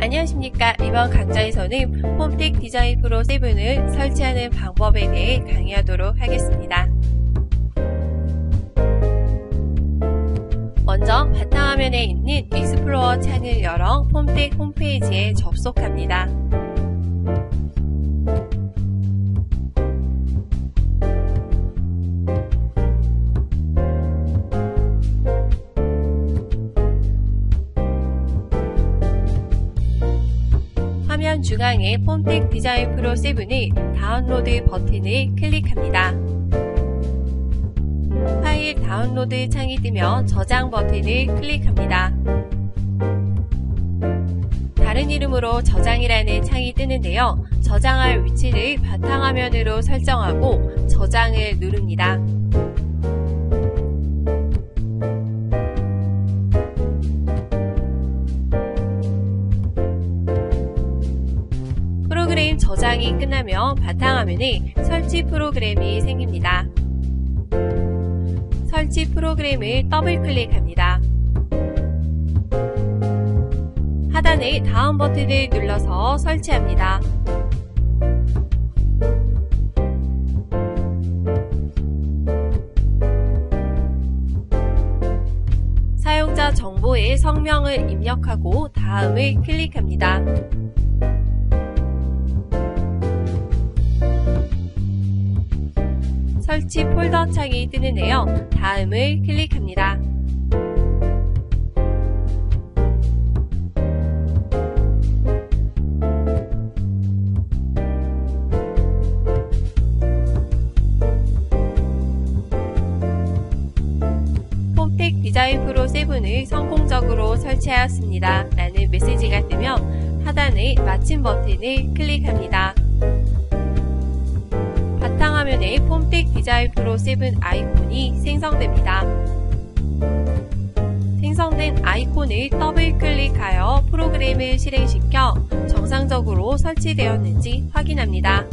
안녕하십니까. 이번 강좌에서는 홈택 디자인 프로 7을 설치하는 방법에 대해 강의하도록 하겠습니다. 먼저 바탕화면에 있는 익스플로어 창을 열어 홈택 홈페이지에 접속합니다. 화면 중앙에 폼텍 디자인 프로 7의 다운로드 버튼을 클릭합니다. 파일 다운로드 창이 뜨며 저장 버튼을 클릭합니다. 다른 이름으로 저장이라는 창이 뜨는데요. 저장할 위치를 바탕화면으로 설정하고 저장을 누릅니다. 저장이 끝나면 바탕화면에 설치 프로그램이 생깁니다. 설치 프로그램을 더블 클릭합니다. 하단의 다음 버튼을 눌러서 설치합니다. 사용자 정보의 성명을 입력하고 다음을 클릭합니다. 설치 폴더 창이 뜨는데요. 다음을 클릭합니다. 폼텍 디자인 프로 7을 성공적으로 설치하였습니다. 라는 메시지가 뜨면 하단의 마침 버튼을 클릭합니다. 디자인 프로 7 아이콘이 생성됩니다. 생성된 아이콘을 더블 클릭하여 프로그램을 실행시켜 정상적으로 설치되었는지 확인합니다.